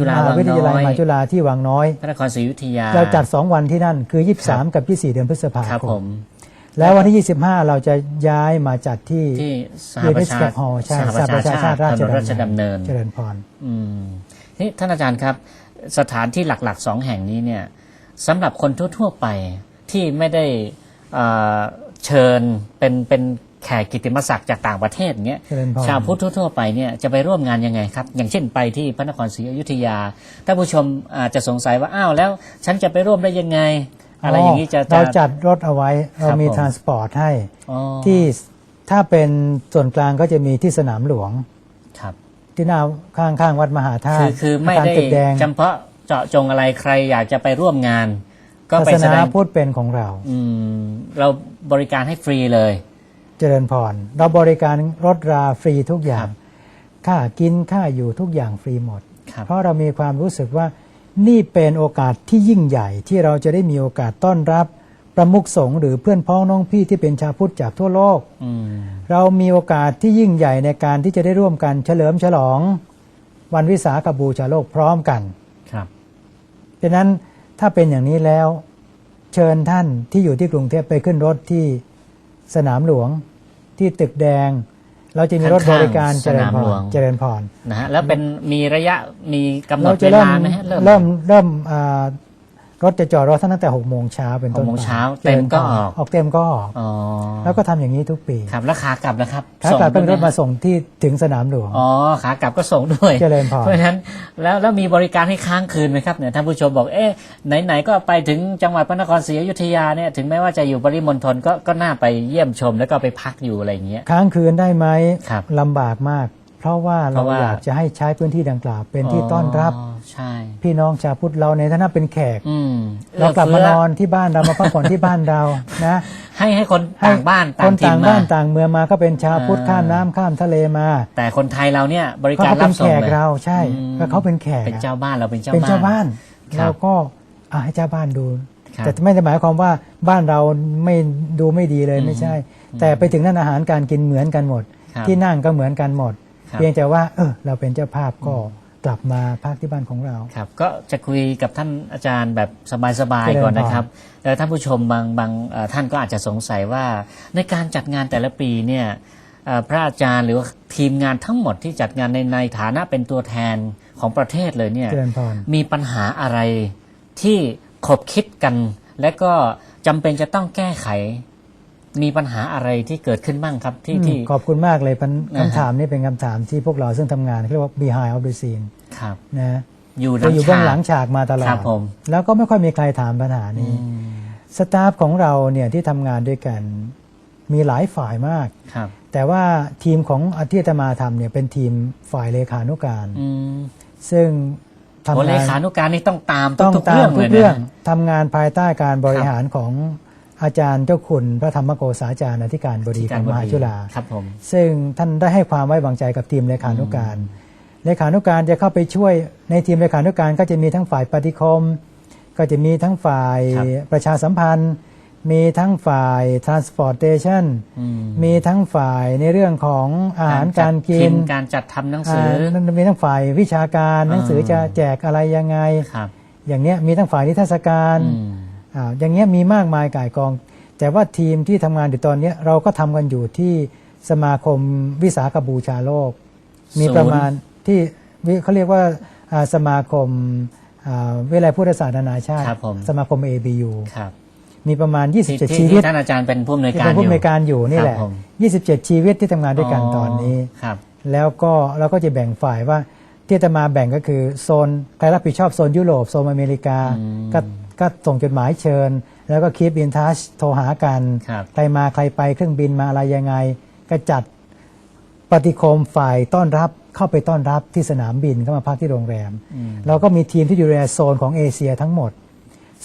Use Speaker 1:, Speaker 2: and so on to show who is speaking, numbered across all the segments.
Speaker 1: จุฬาม
Speaker 2: หา
Speaker 1: วัง
Speaker 2: วิทยาลัย
Speaker 1: น้อย
Speaker 2: มหาจุฬาที่วังน้อย
Speaker 1: พระนครศรีอยุธยา
Speaker 2: เราจัด 2 วันที่นั่นคือ
Speaker 1: ครับ
Speaker 2: 23 กับ 24 เดือนพฤษภา
Speaker 1: ครับ
Speaker 2: ค
Speaker 1: ผม ม
Speaker 2: แล้ววันที่ 25 เราจะย้ายมาจัดที่
Speaker 1: ที่สห
Speaker 2: ยู
Speaker 1: ป
Speaker 2: นิ
Speaker 1: ระ
Speaker 2: ส
Speaker 1: ชา
Speaker 2: แกฮอลใช่
Speaker 1: สหประชาชาติ
Speaker 2: รา
Speaker 1: ถ
Speaker 2: ช
Speaker 1: นนราชดำเนิน
Speaker 2: เจริญพร
Speaker 1: อืมนี่ท่านอาจารย์ครับสถานที่หลักๆสองแห่งนี้เนี่ยสำหรับคนทั่วๆไปที่ไม่ได้เอ่อเชิญเป็นเป็น แขกกิตติมศักดิ์จากต่างประเทศเงี้ย
Speaker 2: เจริญพร
Speaker 1: ชาวพุทธทั่วๆไปเนี่ยจะไปร่วมงานยังไงครับ อย่างเช่นไปที่พระนครศรีอยุธยาถ้าผู้ชมอาจจะสงสัยว่าอ้าวแล้ว ฉันจะไปร่วมได้ยังไง อะไรอย่างนี้จะ
Speaker 2: เราจัดรถเอาไว้ เรามี
Speaker 1: ผม
Speaker 2: ทรานสปอร์ตให้
Speaker 1: อ๋อ
Speaker 2: ที่ถ้าเป็นส่วนกลางก็จะมีที่สนามหลวง
Speaker 1: ครับ
Speaker 2: ที่หน้าข้างข้างๆวัดมหาธา
Speaker 1: คื
Speaker 2: ตุ
Speaker 1: อคือไม่าา
Speaker 2: ร
Speaker 1: ได้
Speaker 2: ตึกแดง
Speaker 1: จำเพาะเจาะจงอะไรใครอยากจะไปร่วมงาน ก็
Speaker 2: ศา
Speaker 1: ไป
Speaker 2: ส
Speaker 1: แส
Speaker 2: นา
Speaker 1: ดง
Speaker 2: พูดเป็นของเรา
Speaker 1: อืมเราบริการให้ฟรีเลย
Speaker 2: เจริญพร เราบริการรถราฟรีทุกอย่า
Speaker 1: ครั
Speaker 2: ง
Speaker 1: บ
Speaker 2: ค่ากินค่าอยู่ทุกอย่างฟรีหมด
Speaker 1: ครับ
Speaker 2: เพราะเรามีความรู้สึกว่านี่เป็นโอกาสที่ยิ่งใหญ่ที่เราจะได้มีโอกาสต้อนรับประมุขสงฆ์หรือเพื่อนพ้องน้องพี่ที่เป็นชาวพุทธจากทั่วโลก
Speaker 1: อืม
Speaker 2: เรามีโอกาสที่ยิ่งใหญ่ในการที่จะได้ร่วมกันเฉลิมฉลอง วันวิสาขบูชาโลกพร้อมกัน
Speaker 1: ครับ
Speaker 2: ดังนั้นถ้าเป็นอย่างนี้แล้ว เชิญท่านที่อยู่ที่กรุงเทพไปขึ้นรถที่ สนามหลวงที่ตึกแดง เราจะมีรถบริการเจริญพรเจริญพร
Speaker 1: นะฮะแล้วเป็นมีระยะมีกำหน
Speaker 2: เรา
Speaker 1: ด
Speaker 2: จะ
Speaker 1: เว
Speaker 2: เริ่ม
Speaker 1: ลาไหมฮะ
Speaker 2: เริ่มเริ่มอ่า รถจะจอดรถตั้งแต่หกโมงเช้าเป็นต้น
Speaker 1: หกโมง
Speaker 2: ไป
Speaker 1: เช้าเต็มก็ออก
Speaker 2: ออกเต็มก็ออก
Speaker 1: อ๋อ
Speaker 2: แล้วก็ทำอย่างนี้ทุกปี
Speaker 1: ครับแล้วขากลับนะครับ
Speaker 2: ขากลับ
Speaker 1: ส่
Speaker 2: เป็น
Speaker 1: ง
Speaker 2: ร
Speaker 1: ด้วย
Speaker 2: ถ
Speaker 1: ไห
Speaker 2: มาส่งที่ถึงสนามหลวง
Speaker 1: อ๋อขากลับก็ส่งด้วย
Speaker 2: เจริญพร
Speaker 1: เพราะฉะนั้นแล้วแล้วมีบริการให้ค้างคืนไหมครับเนี่ยท่านผู้ชมบอกเอ๊ะไหนๆก็ไปถึงจังหวัดพระนครศรีอยุธยาเนี่ยถึงแม้ว่าจะอยู่ปริมณฑลก็ก็น่าไปเยี่ยมชมแล้วก็ไปพักอยู่อะไรอย่างเงี้ย
Speaker 2: ค้างคืนได้ไหม
Speaker 1: ครับ
Speaker 2: ลำบากมาก เพราะว่า
Speaker 1: เพ
Speaker 2: เรา
Speaker 1: ราะว่า
Speaker 2: อยากจะให้ใช้พื้นที่ดังกล่าวเป็นที่ต้อนรับ
Speaker 1: ใช่
Speaker 2: พี่น้องชาวพุทธเราในฐานะเป็นแขก
Speaker 1: อืม
Speaker 2: เรากลับมา
Speaker 1: เอื้
Speaker 2: น
Speaker 1: อ
Speaker 2: อนที่บ้านเรามาพักผ่อนที่บ้านเรานะ
Speaker 1: ให้ให้คน
Speaker 2: ให้
Speaker 1: ต่างบ้าน
Speaker 2: ค
Speaker 1: ต่าง
Speaker 2: น
Speaker 1: ถิ่
Speaker 2: ต่านง
Speaker 1: มา
Speaker 2: บ้านต่างเมืองมาก็เป็นชาวพุทธ
Speaker 1: อ่า
Speaker 2: ข้ามน้ำข้ามทะเลมา
Speaker 1: แต่คนไทยเราเนี่ยบริ
Speaker 2: เพราะ
Speaker 1: การ
Speaker 2: เขา
Speaker 1: รั
Speaker 2: เป็
Speaker 1: บ
Speaker 2: น
Speaker 1: ส่
Speaker 2: แข
Speaker 1: ง
Speaker 2: ก
Speaker 1: เลย
Speaker 2: เราใช่
Speaker 1: อืม
Speaker 2: ก็เขาเป็นแขก
Speaker 1: เป็นเจ้าบ้านเราเป็นเจ้า
Speaker 2: เป็นเจ้าบ้าน
Speaker 1: ครับ
Speaker 2: เราก็อะให้เจ้าบ้านดู
Speaker 1: ครับ
Speaker 2: แต่ไม่ได้หมายความว่าบ้านเราไม่ดูไม่ดีเลย
Speaker 1: อืม
Speaker 2: ไม่ใช่ แต่ไปถึงนั่นอาหารการกินเหมือนกันหมด
Speaker 1: ครับ
Speaker 2: ที่นั่งก็เหมือนกันหมด
Speaker 1: ครับ
Speaker 2: เพียงแต่ว่า เออเราเป็นเจ้าภาพก็ กลับมาพักที่บ้านของเรา
Speaker 1: ครับ ก็จะคุยกับท่านอาจารย์แบบสบาย
Speaker 2: เจริญ
Speaker 1: ๆก่อนนะครับแต่ท่านผู้ชมบางบางเอ่อท่านก็อาจจะสงสัยว่าในการจัดงานแต่ละปีเนี่ยเอ่อพระอาจารย์หรือว่าทีมงานทั้งหมดที่จัดงานในในฐานะเป็นตัวแทนของประเทศเลยเนี่ย
Speaker 2: เจริญพร
Speaker 1: มีปัญหาอะไรที่ขบคิดกัน และก็จำเป็นจะต้องแก้ไข มีปัญหาอะไรที่เกิดขึ้นบ้างครับที่
Speaker 2: อืม
Speaker 1: ที่
Speaker 2: ขอบคุณมากเลยปัญ
Speaker 1: นะฮะ
Speaker 2: คำถามนี้เป็นคำถามที่พวกเราซึ่งทำงานเรียกว่า behind of the scene
Speaker 1: ครับ
Speaker 2: นะ
Speaker 1: อยู่หลั
Speaker 2: เรา
Speaker 1: ง
Speaker 2: อยู่เบื้องหลัง
Speaker 1: ฉาก
Speaker 2: ฉากมาตลอ
Speaker 1: ครั
Speaker 2: ด
Speaker 1: บผม
Speaker 2: แล้วก็ไม่ค่อยมีใครถามปัญหา
Speaker 1: อื
Speaker 2: นี้
Speaker 1: ม
Speaker 2: สตาฟของเราเนี่ยที่ทำงานด้วยกันมีหลายฝ่ายมาก
Speaker 1: ครับ
Speaker 2: แต่ว่าทีมของอาที่อาตมาทำเนี่ยเป็นทีมฝ่ายเลขานุการ
Speaker 1: อืม
Speaker 2: ซึ่ง
Speaker 1: โอ้
Speaker 2: ทำ
Speaker 1: เล
Speaker 2: งาน
Speaker 1: ขานุการนี่ต้องตาม
Speaker 2: ต้อง
Speaker 1: ทุกๆ
Speaker 2: ตา
Speaker 1: เรื่
Speaker 2: ม
Speaker 1: อง
Speaker 2: ทุ
Speaker 1: เล
Speaker 2: ก
Speaker 1: ย
Speaker 2: เรื่อง
Speaker 1: นะ
Speaker 2: ทำงานภายใต้การบริหารของ อาจารย์เจ้าคุณพระธรรมโกษาจารย์อธิการบดีของมหาจุฬา
Speaker 1: ครับผม
Speaker 2: ซึ่งท่านได้ให้ความไว้วางใจกับทีมเลขานุการเลขานุการจะเข้าไปช่วยในทีมเลขานุการก็จะมีทั้งฝ่ายปฏิคม ก็จะมีทั้งฝ่าย
Speaker 1: ครับ
Speaker 2: ประชาสัมพันธ์ มีทั้งฝ่าย transportation
Speaker 1: อืม
Speaker 2: มีทั้งฝ่ายในเรื่องของอาหารการกิ
Speaker 1: จัด
Speaker 2: น
Speaker 1: พิมพ์การจัดทำหนังสือ
Speaker 2: อ่ามีทั้งฝ่ายวิชาการหนังสือจะแจกอะไรยังไง
Speaker 1: ครับ
Speaker 2: อย่างเนี้ยมีทั้งฝ่ายนิทรรศการ
Speaker 1: อืม
Speaker 2: อ่าอย่างเงี้ยมีมากมายก่ายกอง แต่ว่าทีมที่ทำงานอยู่ตอนเนี้ยเราก็ทำกันอยู่ที่สมาคมวิสาขบูชาโลก มีประมาณที่วิเขาเรียกว่าอ่าสมาคมอ่าวิทยาลัยพุทธศาสตร์นานาชาติ
Speaker 1: ครับผม
Speaker 2: สมาคม ABU
Speaker 1: ครับ
Speaker 2: มีประมาณ
Speaker 1: ที่
Speaker 2: 27
Speaker 1: ที่
Speaker 2: ชีวิต
Speaker 1: ที่ท่านอาจารย์เป็นผู้อำนวย
Speaker 2: ที่
Speaker 1: การ
Speaker 2: เป็น
Speaker 1: อ
Speaker 2: ผู้
Speaker 1: ยู่
Speaker 2: อำนวยการอยู่นี่แหละ
Speaker 1: ครับผม
Speaker 2: 27 ชีวิตที่ทำงานด้วยกันตอนนี้
Speaker 1: ครับ
Speaker 2: แล้วก็เราก็จะแบ่งฝ่ายว่าที่จะมาแบ่งก็คือโซนใครรับผิดชอบโซนยุโรปโซนอเมริกา
Speaker 1: อืม
Speaker 2: ก็ ก็ส่งจดหมายเชิญ แล้วก็คีบอินทัชโทรหากัน
Speaker 1: ครับ
Speaker 2: ใครมาใครไปเครื่องบินมาอะไรยังไง ก็จัดปฏิโคมฝ่ายต้อนรับเข้าไปต้อนรับที่สนามบินเข้ามาพักที่โรงแรม
Speaker 1: อืม
Speaker 2: เราก็มีทีมที่อยู่ในโซนของเอเชียทั้งหมด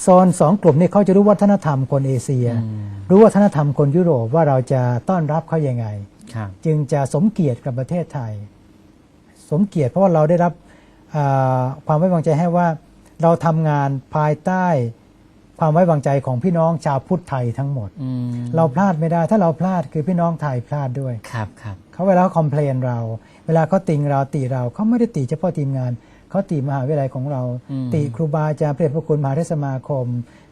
Speaker 2: โซนสองกลุ่มนี้เขาจะรู้วัฒนธรรมคนเอเชีย
Speaker 1: อืม
Speaker 2: รู้วัฒนธรรมคนยุโรปว่าเราจะต้อนรับเขายังไง
Speaker 1: ครับ
Speaker 2: จึงจะสมเกียรติกับประเทศไทย สมเกียรติเพราะว่าเราได้รับอ่าความไว้วางใจให้ว่า เราทำงานภายใต้ความไว้วางใจของพี่น้องชาวพุทธไทยทั้งหมด
Speaker 1: อืม
Speaker 2: เราพลาดไม่ได้ ถ้าเราพลาดคือพี่น้องไทยพลาดด้วย
Speaker 1: ครับครับ
Speaker 2: เขาเวลาเขาคอมเพลนเรา เวลาเขาติงเราติเราเขาไม่ได้ติเฉพาะทีมงานเขาติมหาวิทยาลัยของเรา
Speaker 1: อืม
Speaker 2: ติครูบาอาจารย์พระเดชพระคุณมหาเทศสมาคม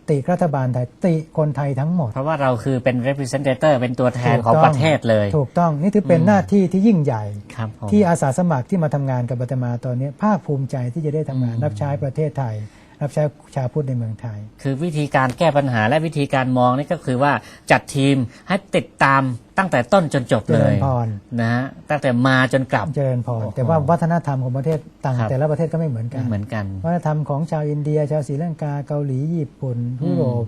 Speaker 2: ติรัฐบาลไทยติคนไทยทั้งหมด
Speaker 1: เพราะว่าเราคือเป็น representator เป็นตัวแทน
Speaker 2: ถูก
Speaker 1: ของ
Speaker 2: ต้อง
Speaker 1: ประเทศเลย
Speaker 2: ถูกต้องนี่ถือเป็นหน้าที่ที่ยิ่งใหญ่
Speaker 1: ครับผม
Speaker 2: ที่อาสาสมัครที่มาทำงานกับอาตมาตอนนี้ภาคภูมิใจที่จะได้ทำงาน
Speaker 1: อืม
Speaker 2: รับใช้ประเทศไทย รับใช้ชาวพุทธในเมืองไทย
Speaker 1: คือวิธีการแก้ปัญหาและวิธีการมองนี่ก็คือว่าจัดทีมให้ติดตามตั้งแต่ต้นจนจบ
Speaker 2: เจ
Speaker 1: เล
Speaker 2: ริญ
Speaker 1: ย
Speaker 2: พร
Speaker 1: นะฮะตั้งแต่มาจนกลับ
Speaker 2: เจริญพร
Speaker 1: โอ้โห
Speaker 2: แต่ว่าวัฒนธรรมของประเทศต่าง
Speaker 1: ครับ
Speaker 2: แต่ละประเทศก็ไม่เหมือนกั
Speaker 1: ไม่
Speaker 2: น
Speaker 1: เหมือนกัน
Speaker 2: วัฒนธรรมของชาวอินเดีย ชาวศรีลังกาเกาหลีญี่ปุ่นยุโรป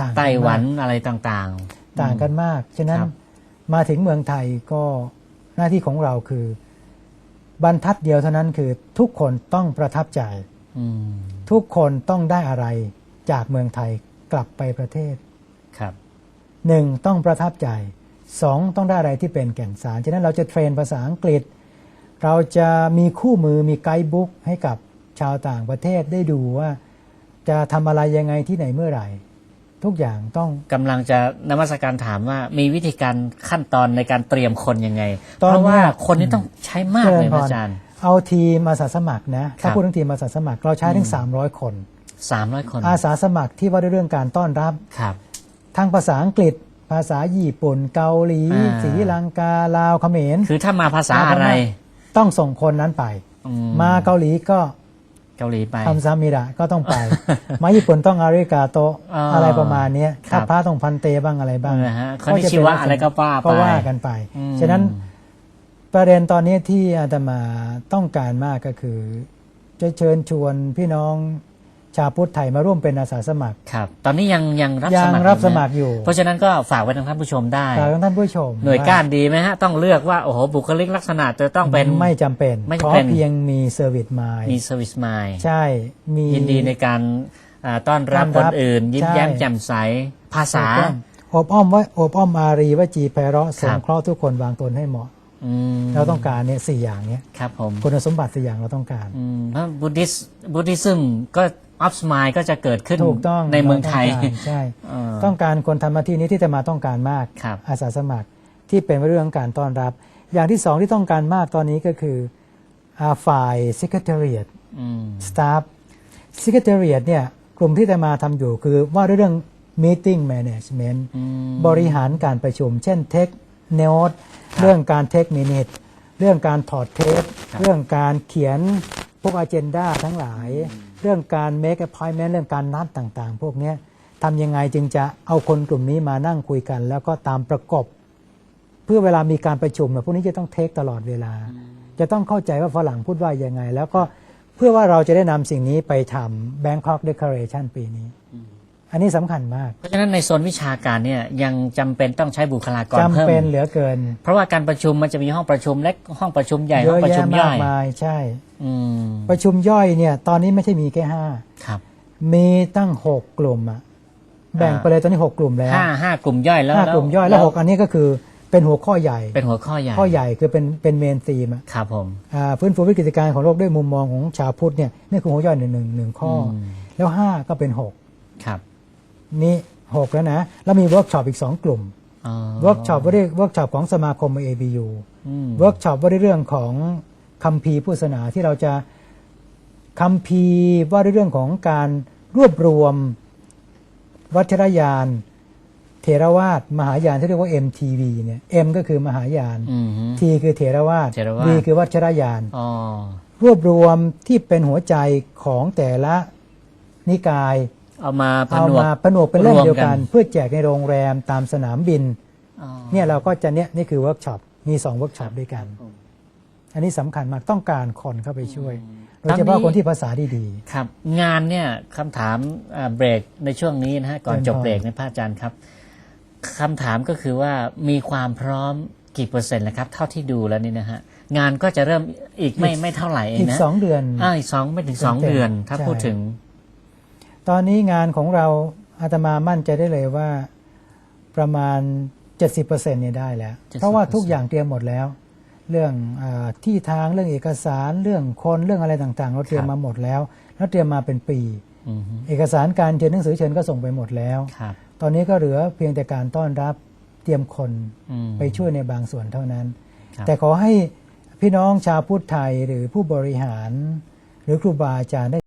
Speaker 2: ต่างกั
Speaker 1: ไต้หวัน
Speaker 2: มาก
Speaker 1: อะไรต่างๆ
Speaker 2: ต่างกันมาก ฉะนั้น
Speaker 1: ครับ
Speaker 2: มาถึงเมืองไทยก็หน้าที่ของเราคือ บรรทัดเดียวเท่านั้นคือทุกคนต้องประทับใจ
Speaker 1: อืม
Speaker 2: ทุกคนต้องได้อะไรจากเมืองไทยกลับไปประเทศ
Speaker 1: ครับ
Speaker 2: หนึ่งต้องประทับใจสองต้องได้อะไรที่เป็นแก่นสาร ฉะนั้นเราจะเทรนภาษาอังกฤษ เราจะมีคู่มือมีไกด์บุ๊กให้กับชาวต่างประเทศได้ดูว่าจะทำอะไรยังไงที่ไหนเมื่อไหร่ ทุกอย่างต้อง
Speaker 1: กำลังจะนมัสการถามว่ามีวิธีการขั้นตอนในการเตรียมคนยังไง
Speaker 2: ตอน
Speaker 1: เพราะว่า
Speaker 2: เนี้ย
Speaker 1: คนนี้ต้องใช้มากเลยนะอาจารย์
Speaker 2: เอาทีมอาสาสมัครนะ
Speaker 1: ครั
Speaker 2: ถ้า
Speaker 1: บ
Speaker 2: พูดถึงทีมอาสาสมัครเราใช้ถึง 300 คน
Speaker 1: สามร้อยคน
Speaker 2: อาสาสมัครที่ว่าด้วยเรื่องการต้อนรับ
Speaker 1: ครับ
Speaker 2: ทั้งภาษาอังกฤษภาษาญี่ปุ่น เกาหลี
Speaker 1: อ่า
Speaker 2: ศรีลังกาลาวเขมร
Speaker 1: คือถ้ามาภาษาอะไร
Speaker 2: ต้องส่งคนนั้นไป
Speaker 1: อื
Speaker 2: มาเกาหลีก็
Speaker 1: เกาหลีไป
Speaker 2: ทำซามิระก็ต้องไป มาญี่ปุ่นต้องอาริกาโตะ
Speaker 1: อ่า
Speaker 2: อะไรประมาณเนี้ย
Speaker 1: ครั
Speaker 2: ถ้า
Speaker 1: บ
Speaker 2: พระต้องพันเตบ้างอะไรบ้าง
Speaker 1: เออฮะคณิชิวะอะไรก็ว่าไป
Speaker 2: ก็ว่ากันไป
Speaker 1: อืม
Speaker 2: ฉะนั้น ประเด็นตอนนี้ที่อาตมาต้องการมากก็คือ จะเชิญชวนพี่น้องชาวพุทธไทยมาร่วมเป็นอาสาสมัคร
Speaker 1: ครับ ตอนนี้ยังยังรับ
Speaker 2: ยั
Speaker 1: ส
Speaker 2: ง
Speaker 1: มัคร
Speaker 2: รับ
Speaker 1: อยู่
Speaker 2: ส
Speaker 1: นะ
Speaker 2: มัครอยู่
Speaker 1: เพราะฉะนั้นก็ฝากไว้ทางท่านผู้ชมได้
Speaker 2: ฝากท่านผู้ชม
Speaker 1: หน่วยก้าน
Speaker 2: ว่
Speaker 1: ดีไหมฮะ ต้องเลือกว่าโอ้โหบุคลิกลักษณะจะต้องเป็น
Speaker 2: ไม่จำเป็น
Speaker 1: ไม่
Speaker 2: ข
Speaker 1: จำ
Speaker 2: อ
Speaker 1: เป็น
Speaker 2: เพียงมีเซอร์วิสมาย
Speaker 1: มีเซอร์วิสมาย
Speaker 2: ใช่มี
Speaker 1: ยินดีในการอ่าต้อนรับ
Speaker 2: ต้
Speaker 1: ค
Speaker 2: อนรับ
Speaker 1: อื่น ยิ้ม
Speaker 2: ใช่
Speaker 1: แย้มแจ่มใสภาษา
Speaker 2: อบอ้อมไว้อบอ้อมอารีวจีไพเราะส
Speaker 1: ครั
Speaker 2: ง
Speaker 1: บ
Speaker 2: เคราะห์ทุกคนวางตนให้เหมาะ
Speaker 1: อืม
Speaker 2: เราต้องการเนี่ยสี่อย่างเนี้ย
Speaker 1: ครับผม
Speaker 2: คุณสมบัติสี่อย่างเราต้องการ
Speaker 1: อืมเพราะบุติสบุติซึมก็อัพสมายก็จะเกิดขึ้น
Speaker 2: ถูกต้อง
Speaker 1: ในเมืองไทย
Speaker 2: ราต้การใช่
Speaker 1: เออ
Speaker 2: ต้องการคนทำหน้าที่นี้ที่จะมาต้องการมาก
Speaker 1: ครับ
Speaker 2: อาสาสมัครที่เป็นเรื่องของการต้อนรับ อย่างที่สองที่ต้องการมากตอนนี้ก็คืออาฝ่าย Secretariat
Speaker 1: อืม
Speaker 2: Staff Secretariat เนี่ยกลุ่มที่จะมาทำอยู่คือว่าด้วยเรื่อง Meeting Management
Speaker 1: อืม
Speaker 2: บริหารการประชุม เช่น Take Note เรื่องการ Take Minute เรื่องการถอดเทป
Speaker 1: ครับ
Speaker 2: เรื่องการเขียนพวก Agenda ทั้งหลาย เรื่องการ Make Appointment เรื่องการนัดต่างๆ พวกเนี้ยทำยังไงจึงจะเอาคนกลุ่มนี้มานั่งคุยกัน แล้วก็ตามประกบ เพื่อเวลามีการประชุมเนี่ยพวกนี้จะต้องเทคตลอดเวลา จะต้องเข้าใจว่าฝรั่งพูดว่ายังไง แล้วก็เพื่อว่าเราจะได้นำสิ่งนี้ไปทำ Bangkok Declaration ปีนี้ อันนี้สำคัญมาก
Speaker 1: เพราะฉะนั้นในโซนวิชาการเนี่ยยังจำเป็นต้องใช้บุคลากร
Speaker 2: จำ
Speaker 1: เพิ่ม
Speaker 2: เป็นเหลือเกิน
Speaker 1: เพราะว่าการประชุมมันจะมีห้องประชุมเล็กห้องประชุมใหญ่
Speaker 2: เย
Speaker 1: ห้อง
Speaker 2: อะ
Speaker 1: ประชุ
Speaker 2: แยะ
Speaker 1: มย่
Speaker 2: มา
Speaker 1: อกย
Speaker 2: มายใช่
Speaker 1: อืม
Speaker 2: ประชุมย่อยเนี่ย ตอนนี้ไม่ใช่มีแค่ห้า
Speaker 1: ครับ
Speaker 2: มีตั้งหกกลุ่มอะแบ่งไปเลยตอนนี้หกกลุ่มแล้ว
Speaker 1: ห้าห้ากลุ่มย่อยแล้ว
Speaker 2: ห้ากลุ่มย่อยแล้วหกอันนี้ก็คือเป็นหัวข้อใหญ่
Speaker 1: เป็นหัวข้อใหญ่
Speaker 2: ข้อใหญ่คือเป็นเป็นเมนธีมอะ
Speaker 1: ครับผม
Speaker 2: อ่าฟื้นฟูวิกฤตการณ์ของโลกด้วยมุมมองของชาวพุทธเนี่ยนี่คือหัวย่อยหนึ่งหนึ่งหนึ่งข้ออ
Speaker 1: ม
Speaker 2: แล้วห้าก็เป็นหก
Speaker 1: ครับ
Speaker 2: นี่หกแล้วนะ แล้วมีเวิร์กช็อปอีกสองกลุ่ม
Speaker 1: อ๋อ
Speaker 2: เวิร์กช็อปว่าด้วยเวิร์กช็อปของสมาคม ABU
Speaker 1: อืม
Speaker 2: เวิร์กช็อปว่าด้วยเรื่องของคัมภีร์พุทธศาสนาที่เราจะคัมภีร์ว่าด้วยเรื่องของการรวบรวมวัชรยานเทรวาสมหายานที่เรียกว่า MTV เนี่ย M ก็คือมหายาน
Speaker 1: อืมฮึ
Speaker 2: T คือเทรวาส
Speaker 1: เถรวาท
Speaker 2: V คือวัชรยาน
Speaker 1: อ๋อ
Speaker 2: รวบรวมที่เป็นหัวใจของแต่ละนิกาย
Speaker 1: เอามาผ
Speaker 2: เอา
Speaker 1: นวก
Speaker 2: มาผนวกเป็นเล่ม
Speaker 1: รวมกัน
Speaker 2: เดียวกัน เพื่อแจกในโรงแรมตามสนามบิน
Speaker 1: อ๋อ
Speaker 2: เนี่ยเราก็จะเนี่ยนี่คือเวิร์กช็อปมีสองเวิร์กช็อปด้วยกันอันนี้สำคัญมากต้องการคนเข้าไปช่วยโดยเฉพาะคนที่ภาษาดี
Speaker 1: ครับ งานเนี่ยคำถามอ่าเบรกในช่วงนี้นะฮะก่อน
Speaker 2: เชิญ
Speaker 1: จบ
Speaker 2: พร
Speaker 1: เบรกในพระอาจารย์ครับคำถามก็คือว่ามีความพร้อมกี่เปอร์เซ็นต์แล้วครับ เท่าที่ดูแล้วนี่นะฮะงานก็จะเริ่มอีกไม่ไม่เท่าไหร่
Speaker 2: ๆ
Speaker 1: เอ
Speaker 2: อี
Speaker 1: ง
Speaker 2: ก
Speaker 1: นะ
Speaker 2: สองเดือน
Speaker 1: อ่าอีกสองไม่ถึงสอง
Speaker 2: เต็มๆ
Speaker 1: เดือน ถ้า
Speaker 2: ใช่
Speaker 1: พูดถึง
Speaker 2: ตอนนี้งานของเราอาตมามั่นใจได้เลยว่าประมาณ 70%เนี่ยได้แล้ว
Speaker 1: 70%
Speaker 2: เพราะว่าทุกอย่างเตรียมหมดแล้ว เรื่องอาที่ทางเรื่องเอกสารเรื่องคนเรื่องอะไรต่างๆ เราเตรียมมาหมดแล้วแล้วเตรียมมาเป็นปี
Speaker 1: อืมฮึ
Speaker 2: เอกสารการเชิญหนังสือเชิญก็ส่งไปหมดแล้ว
Speaker 1: ครับ
Speaker 2: ตอนนี้ก็เหลือเพียงแต่การต้อนรับเตรียมคน
Speaker 1: อืม
Speaker 2: ไปช่วยในบางส่วนเท่านั้น
Speaker 1: ครับ
Speaker 2: แต่ขอให้พี่น้องชาวพุทธไทยหรือผู้บริหารรือครูบาอาจารย์ได้